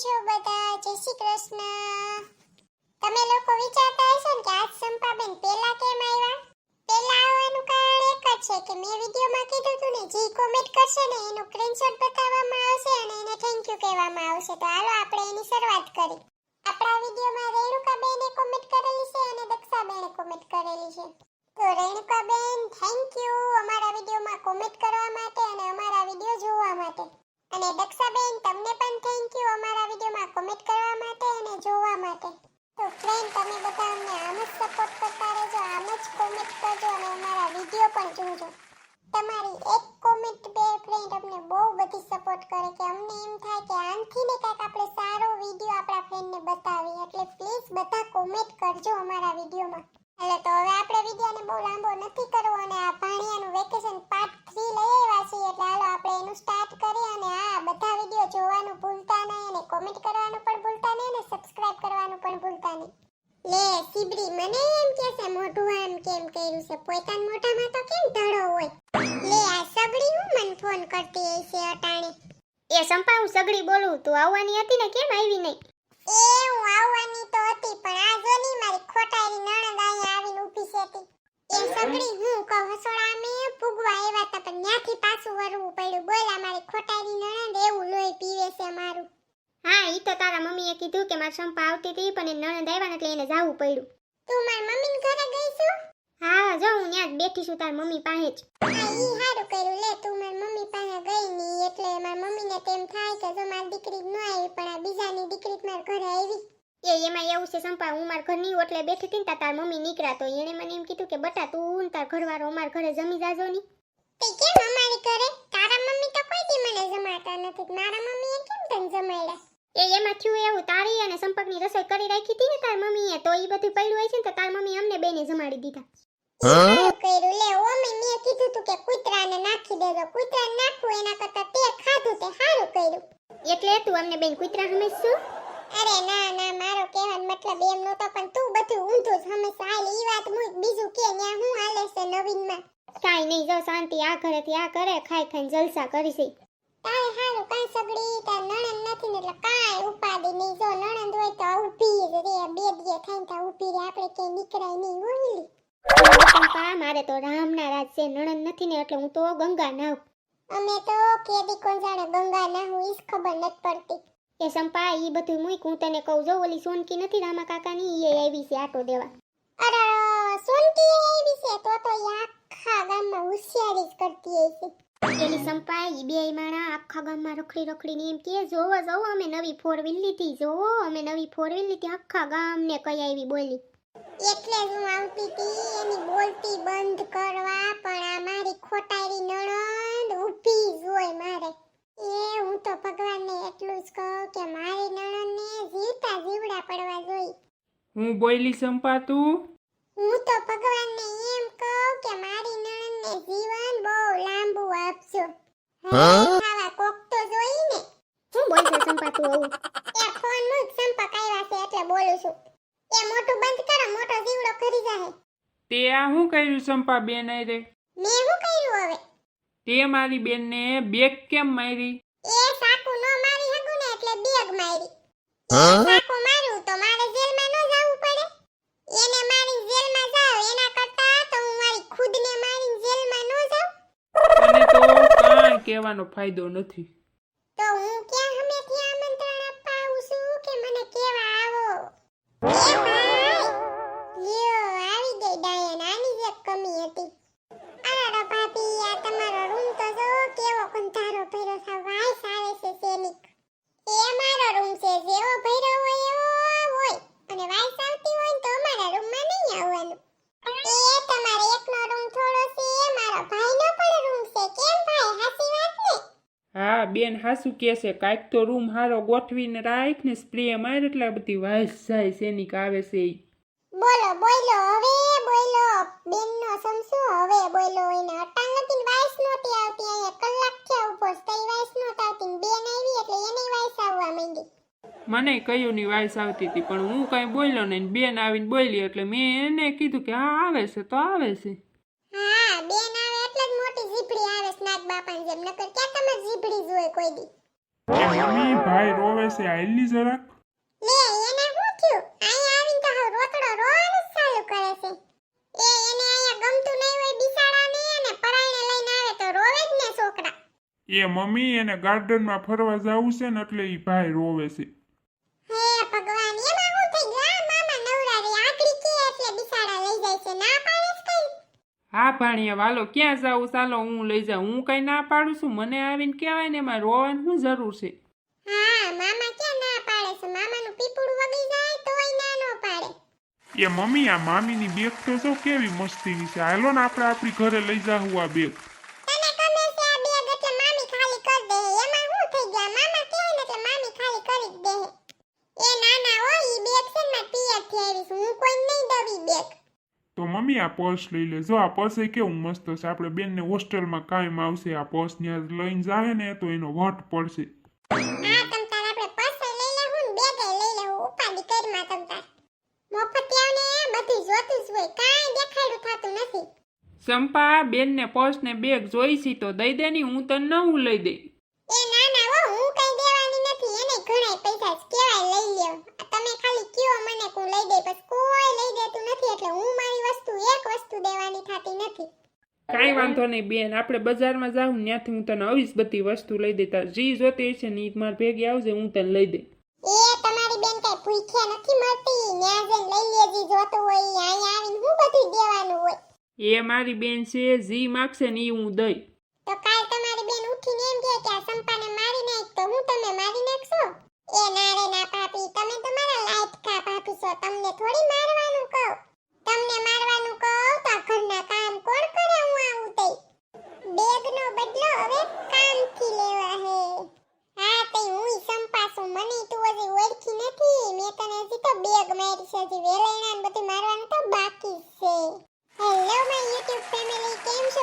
છો બધા? જય શ્રી કૃષ્ણ. તમે લોકો વિચારતા હશો ને કે આજ સંપાબેન પેલા કેમ આવ્યા? પેલા આવવાનું કારણ એક જ છે કે મેં વિડીયોમાં કીધું હતું ને, જે કોમેન્ટ કરશે ને, એનો સ્ક્રીનશોટ બતાવવામાં આવશે અને એને થેન્ક યુ કહેવામાં આવશે. તો હાલો આપણે એની શરૂઆત કરી. આપણા વિડીયોમાં રેણુકાબેને કોમેન્ટ કરેલી છે અને દક્ષાબેને કોમેન્ટ કરેલી છે. તો રેણુકાબેન થેન્ક યુ અમારા વિડીયોમાં કોમેન્ટ કરવા માટે અને અમારા વીડિયો જોવા માટે. અને દક્ષાબેન, તમને પણ થેન્ક યુ અમારા વિડીયોમાં કોમેન્ટ કરવા માટે અને જોવા માટે તો ફ્રેન્ડ તમે બધા અમને આમ જ સપોર્ટ કરતા રહેજો, આમ જ કોમેન્ટ કરજો અને અમારા વીડિયો પણ જોજો. તમારી એક કોમેન્ટ બે ફ્રેન્ડ અમને બહુ બધી સપોર્ટ કરે કે અમને એમ થાય કે આનથી ને કાંઈક આપણે સારો વીડિયો આપણા ફ્રેન્ડને બતાવીએ, એટલે પ્લીઝ બધા કોમેન્ટ કરજો અમારા વિડીયોમાં એટલે તો હવે આપણે વિડીયોને બહુ લાંબો નથી કરવો અને આ ભાણિયાનું વેકેશન પાર્ટ 3 લઈ આવ્યા છીએ એટલે હાલો આપણે એનું સ્ટાર્ટ કરીએ અને આ બધા વીડિયો જોવાનું ભૂલતા નહીં અને કોમેન્ટ કરવાનું પણ ભૂલતા નહીં અને સબસ્ક્રાઇબ કરવાનું પણ ભૂલતા નહીં લે સીબડી મને એમ કે છે મોઢું આમ કેમ કર્યું છે પોતાન મોઢામાં તો કેમ ધડો હોય? લે આ સગડી હું મન ફોન કરતી હશે અટાણે? એ સંપા હું સગડી બોલું તું આવવાની હતી ને કેમ આવી નહીં? એ હું આવવાની તો હતી પણ આ જો ની મારી ખોટારી નણંદ અહીંયા આવીને ઊભી છે હતી એ સગડી હું કહું હસોડા મે પૂગવા આવ્યા હતા પણ ન્યાથી પાછું વરવું પડ્યું. બોલા મારી ખોટારી નણંદ એવું લોહી પીવે છે મારું. હા ઈ તો તારા મમ્મીએ કીધું કે મારી સંપા આવતી હતી પણ એ નણંદ આવ્યા એટલે એને જાવું પડ્યું તું મારી મમ્મીને ઘરે ગઈ છું હા જો હું ત્યાં જ બેઠી છું તારી મમ્મી પાસે જ. હા ઈ હારું કર્યું. લે તું મારી મમ્મી પાસે ગઈ ની એટલે મારી મમ્મીને તેમ થાય કે જો મારી દીકરી ન આવી પણ આ બીજાની દીકરી માર ઘરે આવી. એ એમાં એવું છે સંપા હું મારા ઘરની ઓટલે બેઠી હતી ને તાર મમ્મી નીકળ્યા તો એણે મને એમ કીધું કે બટા તું ને તાર ઘરવાળો અમાર ઘરે જમી જાજો ની. તે કેમ અમારી ઘરે? તારા મમ્મી તો કોઈ દી મને જમાતા નથી. મારા મમ્મીએ કેમ તને જમાડ્યા? એ એમાં થયું એવું તારી અને સંપર્કની રસોઈ કરી રાખી હતી ને તાર મમ્મીએ તો ઈ બધું પડ્યું હોય છે ને તો તાર મમ્મી અમને બેને જમાડી દીધા. કર્યું? લે ઓમે મેં કીધું તું કે કૂતરાને નાખી દેજો. કૂતરાને નાખવું એના કરતા તે ખાધું તે સારું કર્યું. એટલે તું અમને બેન કૂતરા હમેશું અરે ના ના મારો કહેવાનો મતલબ એમ નહોતો પણ તું બધું ઊંધું જ હંમેશા. હાલ ઈ વાત મુઈ બીજું કે ન્યા હું હાલે છે નવીનમાં? કાંઈ નહીં જો શાંતિ આ ઘરેથી આ કરે ખાઈ ખાઈને જલસા તારે હારું કાંઈ સગડી તાર નણંદ નથી ને એટલે કાંઈ ઉપાડી નહીં. જો નણંદ હોય તો ઊભી જ રે બે દિયે થઈને તા ઊભી રે આપણે નીકળાય નહીં મારે તો રામના રાજ છે નણંદ નથી ને એટલે હું તો ગંગા નાવ અમે તો કેદી કોણ જાણે ગંગા ના હું ઈસ ખબર નથી પડતી. એ સંપા ઈ બધું મૂક હું તને કહું જો ઓલી સોનકી નથી રામા કાકાની ઈ આવી છે આટો દેવા. અરે સોનકી આવી છે તો તો આખા ગામમાં હોશિયારી જ કરતી હશે એલી સંપા ઈ બે માણા આખા ગામમાં રખડી રખડીને એમ કે જોવો જોવો અમે નવી ફોર વ્હીલ લીધી જોવો અમે નવી ફોર વ્હીલ લીધી આખા ગામને કઈ આવી બોલી. એટલે જ હું આવતી હતી એની બોલતી બંધ કરવા પણ આ મારી ખોટારી નણંદ ઊભી જ હોય મારે. એ હું તો ભગવાનને એટલું જ કહું કે મારી નણંદને જીવતા જીવડા પડવા જોઈ હું બોયલી સંપા તું? હું તો ભગવાનને એમ કહું કે મારી નણંદને જીવન બહુ લાંબુ આપજો. હા? ખાવા કોક તો જોઈ ને હું બોલશે સંપા તું આવું? એ ફોન મુક સંપર્ક કાયવા છે એટલે બોલું છું એ મોટું બંધ કરો મોટો જીવડો કરી જાહે તે આ શું કર્યું સંપા બેન રે? મેં શું કર્યું હવે? તે મારી બેનને બેગ કેમ મારી? એ સાકુ નો મારી હગું ને એટલે બેગ મારી. સાકુ મારું તો મારે જેલમાં ન જવું પડે. એને મારી જેલમાં જાવ એના કરતા તો હું મારી ખુદને મારી જેલમાં ન જાવ અને તો કાંઈ કહેવાનો ફાયદો નથી. તો હું ક્યાં હમેથી આમંત્રણ અપાવું આવું છું કે મને કેવા આવો? બેન હાસુ કે છે કાંઈક તો રૂમ હારો ગોઠવીને રાખ ને સ્પ્રે માર એટલે બધી વાસ જાય સેનિક આવે છે ઈ. બોલો બોલો હવે બોલો. બેનનો સમસુ હવે બોલો એને અટાણ નથી વાસ નોતી આવતી. અહીંયા કલાક થયા ઊભો તઈ વાઈસ નહોતી આવતી બેન આવી એટલે એને વાસ આવવા માંડી. મને કયું ની વાઇસ આવતી હતી પણ હું કાંઈ બોલ્યો નહીં ને બેન આવીને બોલી એટલે મેં એને કીધું કે હા આવે છે તો આવે છે હા બેન આવે એટલે જ મોટી જીભડી આવે છે બાપાની જેમ નકર ક્યાં તમે જીભડી જોઈ કોઈ દી? એ મમ્મી ભાઈ રોવે છે આયલી જરાક. લે એને ગાર્ડન થયું? અહીંયા આવીને તો હવે રોતડો રોવાનું ચાલુ કરે છે. એ એને અહીંયા ગમતું નહીં હોય બિસાડાને અને પરાઈને લઈને આવે તો રોવે જ ને છોકરા. એ મમ્મી એને ગાર્ડનમાં ફરવા જવું છે ને એટલે ઈ ભાઈ રોવે છે હે ભગવાન એમાં શું થઈ ગયું આ મામા નવરા રે આકડી કે એટલે બિસાડા લઈ જાય છે ના પાડે છે કઈ હા ભાણિયા વાલો ક્યાં જાઉં? ચાલો હું લઈ જાઉં. હું કઈ ના પાડું છું. મને આવીને કહેવાય ને એમાં રોવાની શું જરૂર છે? હા મામા ક્યાં ના પાડે છે? મામાનું પીપુડું વગી જાય તોય ના નો પાડે. એ મમ્મી આ મામીની બેગ તો જો કેવી મસ્તીની છે. હાલો ને આપણે આપણી ઘરે લઈ જાવું આ બેગ તને ગમે છે આ બેગ એટલે મામી ખાલી કર દે. એમાં શું થઈ ગયા? મામા કહે ને એટલે મામી ખાલી કરી જ એ ના ના હો ઈ બેગ છે ને પિયરથી આવી છું. હું કોઈ નહીં દવી બેગ તો મમ્મી આ પર્સ લઈ લે. જો આ પર્સ એ કેવું મસ્ત છે. આપણે બેનને હોસ્ટેલમાં કાયમ આવશે આ પર્સ ત્યાં લઈને જાય ને તો એનો વટ પડશે. લેવું લેવું. ચંપા બેનને પર્સ ને બેગ જોઈ છી તો દઈ દે ની હું તને નવું લઈ દઈ. એ ના ના હું કઈ દેવાની નથી. એને ઘણા પૈસા કેવાય લઈ ખાલી કુ લઈ દે બસ કોઈ લઈ દેતું નથી એટલે હું મારી વસ્તુ એક વસ્તુ દેવાની થતી નથી. કાંઈ વાંધો નહીં બેન આપણે બજારમાં જાઉં ત્યાંથી હું તને આવીશ બધી વસ્તુ લઈ દેતા જી જોતી હશે ને ઈ મારે ભેગી આવશે હું તને લઈ દઈ. એ તમારી બેન કઈ ભૂખ્યા નથી મળતી? ન્યા જઈને લઈ લેજી જોતું હોય અહીંયા આવીને હું બધું દેવાનું હોય? એ મારી બેન છે જી માગશે ને ઈ હું દઈ. તો કાલ તમારી બેન ઉઠીને એમ કહે કે આ સંપાને મારી નાખ તો હું તમને મારી નાખશો? એ ના રે તમે તો મારા લાયકા ભાભી તમને થોડી મારવાનું કહું. તમને મારવાનું કહું તો ઘરના કામ કોણ કરે હું આવું તઈ બેગનો બદલો હવે કામથી લેવા હે. હા તઈ હું સંપાસુ. મને તું હજી ઓળખી નથી. મેં તને હજી તો બેગ મારી છે. હજી વેલૈણા ને બધું મારવાનું તો બાકી છે. હેલો માય યુટ્યુબ ફેમિલી કેમ છો